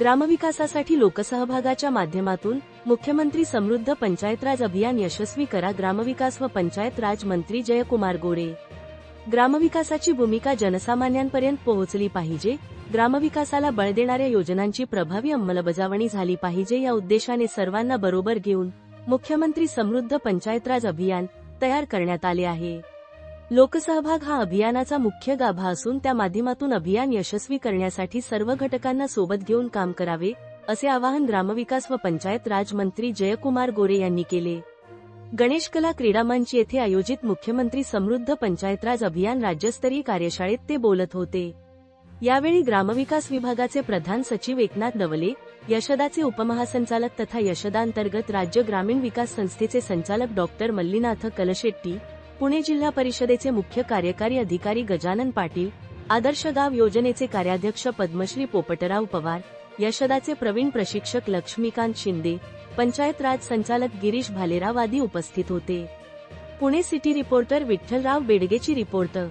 ग्रामविकासासाठी लोकसहभागाच्या माध्यमातून मुख्यमंत्री समृद्ध पंचायत राज अभियान यशस्वी करा. ग्रामविकास व पंचायत राज मंत्री जयकुमार गोरे ग्रामविकासाची भूमिका जनसामान्यांपर्यंत पोहोचली पाहिजे. ग्रामविकासाला बळ देणाऱ्या योजनांची प्रभावी अंमलबजावणी झाली पाहिजे या उद्देशाने सर्वांना बरोबर घेऊन मुख्यमंत्री समृद्ध पंचायत राज अभियान तयार करण्यात आले आहे. लोकसहभाग हा अभियानाचा मुख्य गाभा असून त्या माध्यमातून अभियान यशस्वी करण्यासाठी सर्व घटकांना सोबत घेऊन काम करावे असे आवाहन ग्रामविकास व पंचायत राजमंत्री जयकुमार गोरे यांनी केले. गणेश कला क्रीडा मंच येथे आयोजित मुख्यमंत्री समृद्ध पंचायत राज अभियान राज्यस्तरीय कार्यशाळेत ते बोलत होते. यावेळी ग्रामविकास विभागाचे प्रधान सचिव एकनाथ दवले यशदाचे उपमहासंचालक तथा यशदांतर्गत राज्य ग्रामीण विकास संस्थेचे संचालक डॉक्टर मल्लीनाथ कलशेट्टी पुणे जिल्हा परिषदेचे मुख्य कार्यकारी अधिकारी गजानन पाटील आदर्श गाव योजनेचे कार्याध्यक्ष पद्मश्री पोपटराव पवार यशदाचे प्रवीण प्रशिक्षक लक्ष्मीकांत शिंदे पंचायत राज संचालक गिरीश भालेराव आदी उपस्थित होते. पुणे सिटी रिपोर्टर विठ्ठलराव बेडगेची रिपोर्टर